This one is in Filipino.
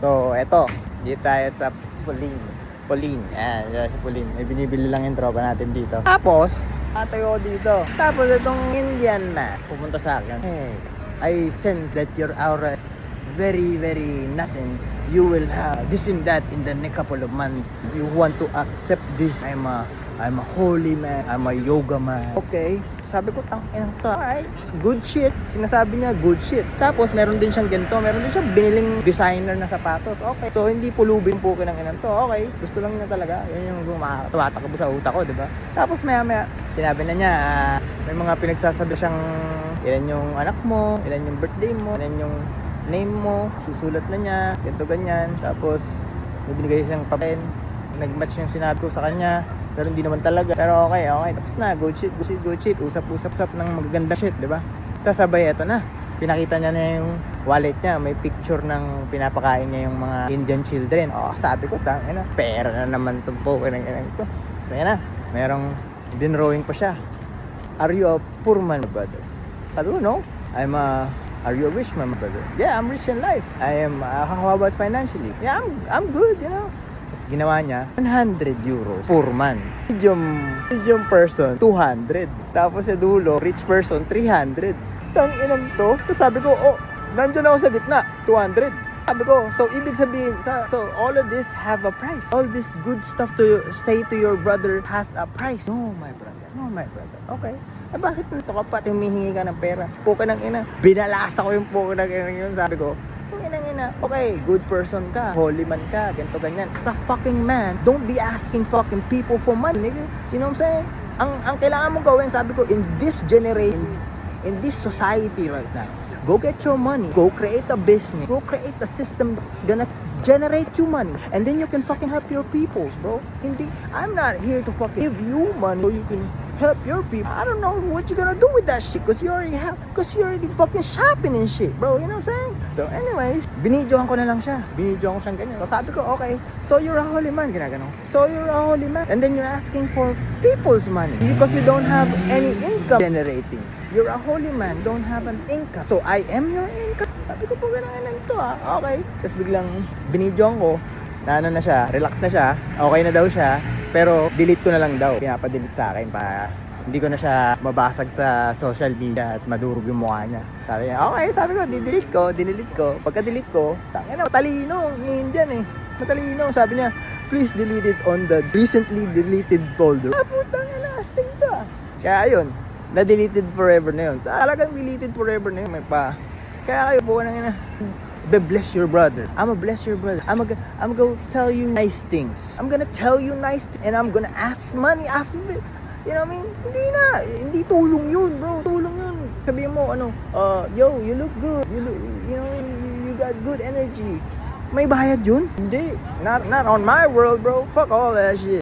So, eto. Dito tayo sa Pauline. Pauline. Ayan, dito sa Pauline. May binibili lang yung tropa natin dito. Tapos, atayo dito. Tapos, itong Indian na pumunta sa akin. Hey, I sense that your aura is very, very nothing. You will have this and that in the next couple of months. You want to accept this. I'm a I'm a holy man. I'm a yoga man. Okay. Sabi ko, tang inang to. Alright. Good shit. Sinasabi niya, good shit. Tapos, meron din siyang ganito. Meron din siyang biniling designer na sapatos. Okay. So, hindi pulubin po ng inang to. Okay. Gusto lang niya talaga. Yun yung tumatakbo sa utak ko, di ba? Tapos, maya maya, sinabi na niya, ah, may mga pinagsasabi siyang, ilan yung anak mo, ilan yung birthday mo, ilan yung name mo, susulat na niya, ganito ganyan. Tapos, may binigay siyang papel. Nag-match yung sinabi ko sa kanya. Pero hindi naman talaga. Pero okay, okay. Tapos na, good shit, good shit, good shit. Usap-usap-usap ng magaganda shit, di ba? Tapos sabay, eto na. Pinakita niya na yung wallet niya. May picture ng pinapakain niya yung mga Indian children. Oh, sabi ko, tang na. Pera na naman itong po. Inang inang ito. So, yan na. Merong dinrowing pa siya. Are you a poor man, brother? Sabi ko, no. I'm a Are you rich my brother? Yeah, I'm rich in life. I am, uh, how about financially? Yeah, I'm, I'm good, you know. Tapos ginawa niya, 100 euros per man. Medium, medium person, 200. Tapos sa dulo, rich person, 300. Tang inang to. Tapos sabi ko, oh, nandyan ako sa gitna, 200. Sabi ko, so ibig sabihin, sa, so all of this have a price. All this good stuff to say to your brother has a price. No, my brother. No, my brother. Okay. Eh bakit nito ka pa humihingi ka ng pera? Puka ng ina. Binalasa ko yung puka ng ina yun. Sabi ko, puka ng ina. Okay, good person ka. Holy man ka. Ganto ganyan. As a fucking man, don't be asking fucking people for money. Nigga. You know what I'm saying? Ang, ang kailangan mong gawin, sabi ko, in this generation, in this society right now, go get your money. Go create a business. Go create a system that's gonna generate you money. And then you can fucking help your peoples, bro. Hindi, I'm not here to fucking give you money so you can help your people. I don't know what you're gonna do with that shit because you already have, because you already fucking shopping and shit, bro. You know what I'm saying? So anyways, binidyohan ko na lang siya. Binidyohan ko siyang ganyan. So sabi ko, okay, so you're a holy man, ginagano. So you're a holy man. And then you're asking for people's money because you don't have any income generating. You're a holy man, don't have an income. So I am your income. Sabi ko po ganun to ah. Okay. Tapos biglang binidyohan ko, na ano na siya, relax na siya, okay na daw siya, pero delete ko na lang daw. Pinapa-delete sa akin para hindi ko na siya mabasag sa social media at madurog yung mukha niya. Sabi niya, okay, sabi ko, di-delete ko, dinelete ko. Pagka-delete ko, tangin na, matalino, yung Indian eh. Matalino, sabi niya, please delete it on the recently deleted folder. Ah, putang ina, astig to. Kaya ayun, na-deleted forever na yun. Talagang deleted forever na yun, may pa. Kaya kayo nang ina, be bless your brother. I'm gonna bless your brother. I'm gonna I'm gonna tell you nice things. I'm gonna tell you nice th- and I'm gonna ask money after it. You know what I mean? Hindi na. Hindi tulong yun, bro. Tulong yun. Sabihin mo, ano, uh, yo, you look good. You look, you know, you got good energy. May bayad yun? Hindi. Not, not on my world, bro. Fuck all that shit.